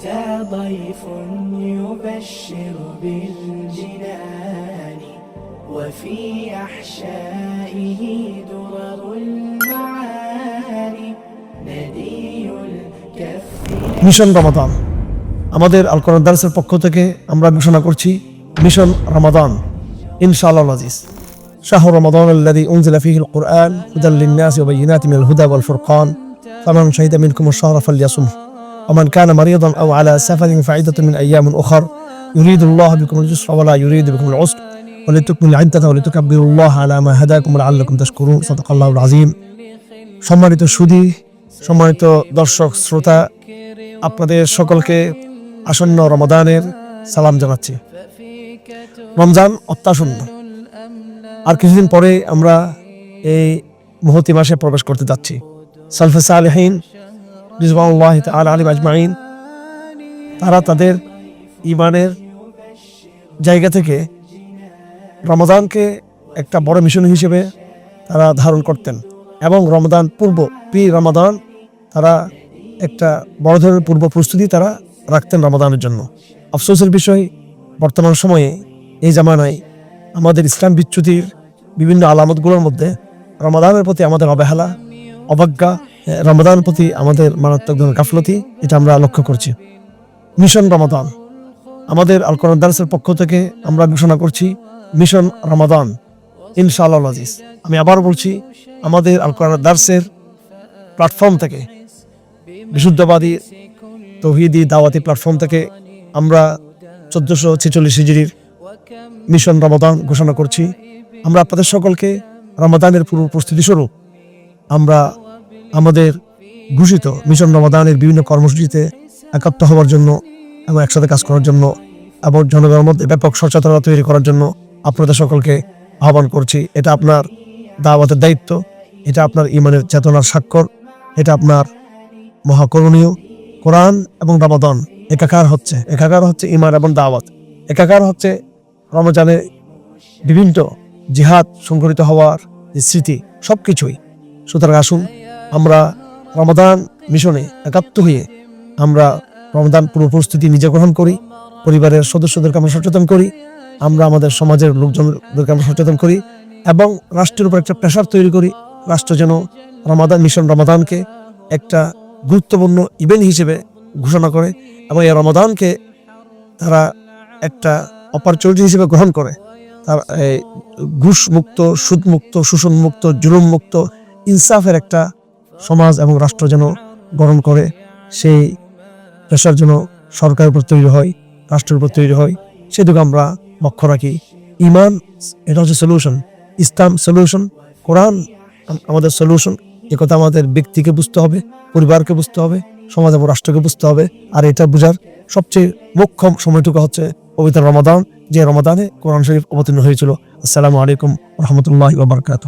أتى ضيف يبشر بالجنان وفي أحشائه درر المعاني ندي الكف mission Ramadan আমাদের আল কোরআন দারসের পক্ষ থেকে আমরা ঘোষণা করছি মিশন রমাদান ইনশাআল্লাহ আজিজ শাহর রমাদান الذي أنزل فيه القرآن هدى للناس وبينات من الهدى والفرقان فمن شهد منكم الشهر فليصمه ومن كان مريضا أو على سفر فعدة من أيام أخر يريد الله بكم اليسر ولا يريد بكم العسر ولتكملوا العدة ولتكبروا الله على ما هداكم ولعلكم تشكرون صدق الله العظيم সম্মানিত সুধী সম্মানিত দর্শক শ্রোতা আপনাদের সকলকে আসন্ন রমাদানের সালাম জানাচ্ছি রমজান অত্যাসন্ন আর কিছুদিন পরে আমরা এই মুহূর্তি মাসে প্রবেশ করতে যাচ্ছি সালফে সালেহীন আল আলিম আজমাইন, তারা তাদের ইমানের জায়গা থেকে রমাদানকে একটা বড় মিশন হিসেবে তারা ধারণ করতেন এবং রমাদান পূর্ব, প্রি রমাদান তারা একটা বড় ধরনের পূর্ব প্রস্তুতি তারা রাখতেন রমাদানের জন্য। আফসোসের বিষয়, বর্তমান সময়ে এই জামানায় আমাদের ইসলাম বিচ্যুতির বিভিন্ন আলামতগুলোর মধ্যে রমাদানের প্রতি আমাদের অবহেলা, অবজ্ঞা এ, রমাদানের প্রতি আমাদের মারাত্মক ধরনের গাফলতি এটা আমরা লক্ষ্য করছি। মিশন রমাদান। আমাদের আল কোরআন পক্ষ থেকে আমরা ঘোষণা করছি মিশন রমাদান। ইনশাআল্লাহ আজিজ। আমি আবার বলছি আমাদের আল কোরআন প্ল্যাটফর্ম থেকে বিশুদ্ধবাদী তৌহিদি দাওয়াতি প্ল্যাটফর্ম থেকে আমরা চোদ্দশো ছেচল্লিশ হিজড়ির মিশন রমাদান ঘোষণা করছি। আমরা আপনাদের সকলকে রমাদানের পূর্ব প্রস্তুতি স্বরূপ আমরা আমাদের ঘোষিত মিশন রমাদানের বিভিন্ন কর্মসূচিতে একাত্ম হওয়ার জন্য এবং একসাথে কাজ করার জন্য এবং জনগণের মধ্যে ব্যাপক সচেতনতা তৈরি করার জন্য আপনাদের সকলকে আহ্বান করছি। এটা আপনার দাওয়াতের দায়িত্ব, এটা আপনার ইমানের চেতনার স্বাক্ষর, এটা আপনার মহাকরণীয় কোরআন এবং রমাদান। একাকার হচ্ছে একাকার হচ্ছে ইমান এবং দাওয়াত। একাকার হচ্ছে রমজানে বিভিন্ন জিহাদ সংঘটিত হওয়ার স্মৃতি সব কিছুই সুতরাং আসুন আমরা রমাদান মিশনে একাত্ম হয়ে আমরা রমাদান পূর্ব প্রস্তুতি নিজে গ্রহণ করি, পরিবারের সদস্যদেরকে আমরা সচেতন করি, আমরা আমাদের সমাজের লোকজনদেরকে আমরা সচেতন করি এবং রাষ্ট্রের উপর একটা প্রেশার তৈরি করি, রাষ্ট্র যেন রমাদান মিশন রমাদানকে একটা গুরুত্বপূর্ণ ইভেন্ট হিসেবে ঘোষণা করে এবং এই রমাদানকে তারা একটা অপরচুনিটি হিসেবে গ্রহণ করে। তার এই ঘুষ মুক্ত সুদ মুক্ত শোষণ জুলুম মুক্ত ইনসাফের একটা সমাজ এবং রাষ্ট্র যেন গ্রহণ করে, সেই পেশার জন্য সরকার উপর তৈরি হয়, রাষ্ট্রের উপর তৈরি হয়, সেটুকু আমরা লক্ষ্য রাখি। ইমান, এটা হচ্ছে সলিউশন ইসলাম সলিউশন কোরআন আমাদের সলিউশন এ কথা আমাদের ব্যক্তিকে বুঝতে হবে, পরিবারকে বুঝতে হবে, সমাজ এবং রাষ্ট্রকে বুঝতে হবে। আর এটা বোঝার সবচেয়ে মোক্ষম সময়টুকু হচ্ছে পবিত্র রমাদান, যে রমাদানে কোরআন শরীফ অবতীর্ণ হয়েছিল। আসসালামু আলাইকুম রহমতুল্লাহ বাবরকাত